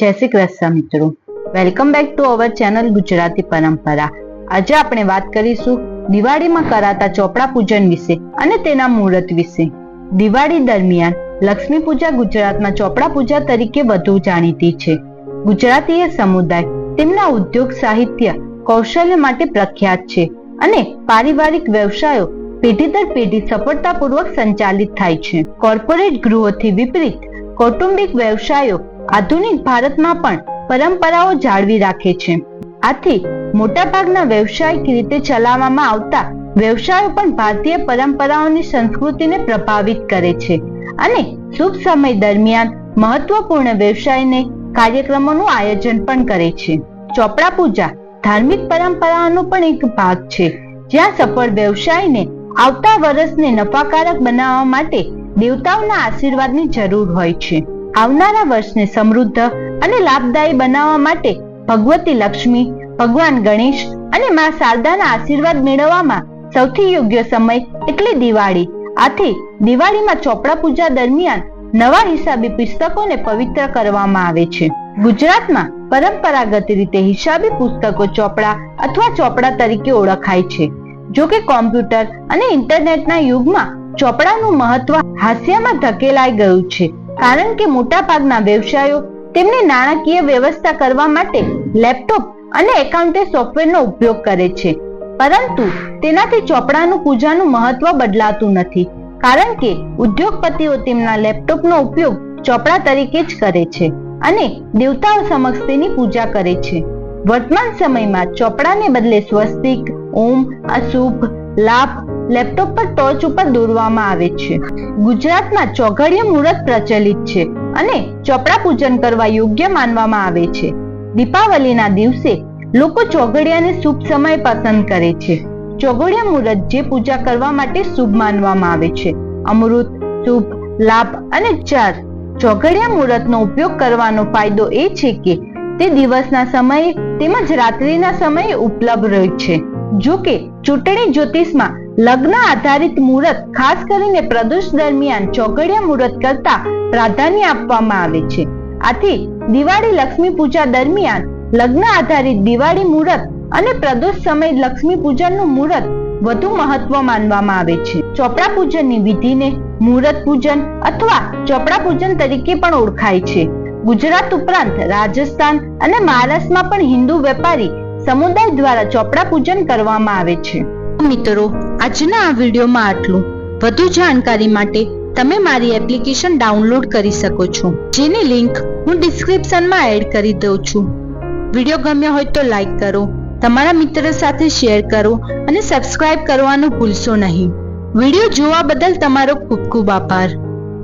જય શ્રી કૃષ્ણ મિત્રો. Welcome back to our channel Gujarati Parampara. આજે આપણે વાત કરીશું દિવાળીમાં કરાતા ચોપડા પૂજન વિશે અને તેના મુહૂર્ત વિશે. દિવાળી દરમિયાન લક્ષ્મી પૂજા ગુજરાતમાં ચોપડા પૂજા તરીકે વધુ જાણીતી છે. ગુજરાતીય સમુદાય તેમના ઉદ્યોગ સાહિત્ય, કૌશલ્ય માટે પ્રખ્યાત છે અને પારિવારિક વ્યવસાયો પેઢી દર પેઢી સફળતાપૂર્વક સંચાલિત થાય છે. કોર્પોરેટ ગૃહોથી વિપરીત કૌટુંબિક વ્યવસાયો આધુનિક ભારતમાં પણ પરંપરાઓ જાળવી રાખે છે. આથી મોટાભાગના વ્યવસાયિક રીતે ચલાવવામાં આવતા વ્યવસાયો પણ ભારતીય પરંપરાઓની સંસ્કૃતિને પ્રભાવિત કરે છે અને શુભ સમય દરમિયાન મહત્વપૂર્ણ વ્યવસાયને કાર્યક્રમોનું આયોજન પણ કરે છે. ચોપડા પૂજા ધાર્મિક પરંપરાઓનો પણ એક ભાગ છે, જ્યાં સફળ વ્યવસાયને આવતા વર્ષને નફાકારક બનાવવા માટે દેવતાઓના આશીર્વાદની જરૂર હોય છે. આવનારા વર્ષને સમૃદ્ધ અને લાભદાયી બનાવવા માટે ભગવતી લક્ષ્મી, ભગવાન ગણેશ અને મા શારદાના આશીર્વાદ મેળવવામાં સૌથી યોગ્ય સમય એટલે દિવાળી. આથી દિવાળીમાં ચોપડા પૂજા દરમિયાન નવા હિસાબી પુસ્તકોને પવિત્ર કરવામાં આવે છે. ગુજરાતમાં પરંપરાગત રીતે હિસાબી પુસ્તકો ચોપડા અથવા ચોપડા તરીકે ઓળખાય છે. જો કે કોમ્પ્યુટર અને ઇન્ટરનેટના યુગમાં ચોપડાનું મહત્વ હાસ્યમાં ધકેલાઈ ગયું છે. કારણ કે મોટાભાગના વ્યવસાયો તેમની નાણાકીય વ્યવસ્થા કરવા માટે લેપટોપ અને એકાઉન્ટિંગ સોફ્ટવેરનો ઉપયોગ કરે છે. પરંતુ તેનાથી ચોપડાનું પૂજાનું મહત્વ બદલાતું નથી. કારણ કે ઉદ્યોગપતિઓ તેમના લેપટોપનો ઉપયોગ ચોપડા તરીકે જ કરે છે અને દેવતાઓ સમક્ષ તેની પૂજા કરે છે. વર્તમાન સમયમાં ચોપડાને બદલે સ્વસ્તિક, ઓમ, અશુભ લાભ લેપટોપ પર ટોચ ઉપર દોરવામાં આવે છે. ગુજરાતમાં ચોઘડિયા મુહૂર્ત પ્રચલિત છે અને ચોપડા પૂજન કરવા યોગ્ય માનવામાં આવે છે. દીપાવલીના દિવસે લોકો ચોઘડિયાને શુભ સમય પસંદ કરે છે. ચોઘડિયા મુહૂર્ત જે પૂજા કરવા માટે શુભ માનવામાં આવે છે. અમૃત, શુભ, લાભ અને ચાર. ચોઘડિયા મુહૂર્તનો ઉપયોગ કરવાનો ફાયદો એ છે કે તે દિવસના સમયે તેમજ રાત્રિના સમયે ઉપલબ્ધ રહે છે. જો કે ચૂંટણી જ્યોતિષમાં લગ્ન આધારિત મુહૂર્ત ખાસ કરીને પ્રદોષ દરમિયાન ચોઘડિયા મુહૂર્ત કરતા પ્રાધાન્ય આપવામાં આવે છે. આથી દિવાળી લક્ષ્મી પૂજા દરમિયાન લગ્ન આધારિત દિવાળી મુહૂર્ત અને પ્રદોષ સમય લક્ષ્મી પૂજનનું મુહૂર્ત વધુ મહત્વ માનવામાં આવે છે. ચોપડા પૂજનની વિધિને મુહૂર્ત પૂજન અથવા ચોપડા પૂજન તરીકે પણ ઓળખાય છે. ગુજરાત ઉપરાંત રાજસ્થાન અને મહારાષ્ટ્રમાં પણ હિન્દુ વેપારી સમુદાય દ્વારા ચોપડા પૂજન કરવામાં આવે છે. મિત્રો, આજના આ વિડીયોમાં આટલું. વધુ જાણકારી માટે તમે મારી એપ્લિકેશન ડાઉનલોડ કરી શકો છો, જેની લિંક હું ડિસ્ક્રિપ્શનમાં એડ કરી દઉં છું. વીડિયો ગમ્યો હોય તો લાઈક કરો, તમારા મિત્રો સાથે શેર કરો અને સબસ્ક્રાઇબ કરવાનું ભૂલશો નહીં. વીડિયો જોવા બદલ તમારો ખૂબ ખૂબ આભાર.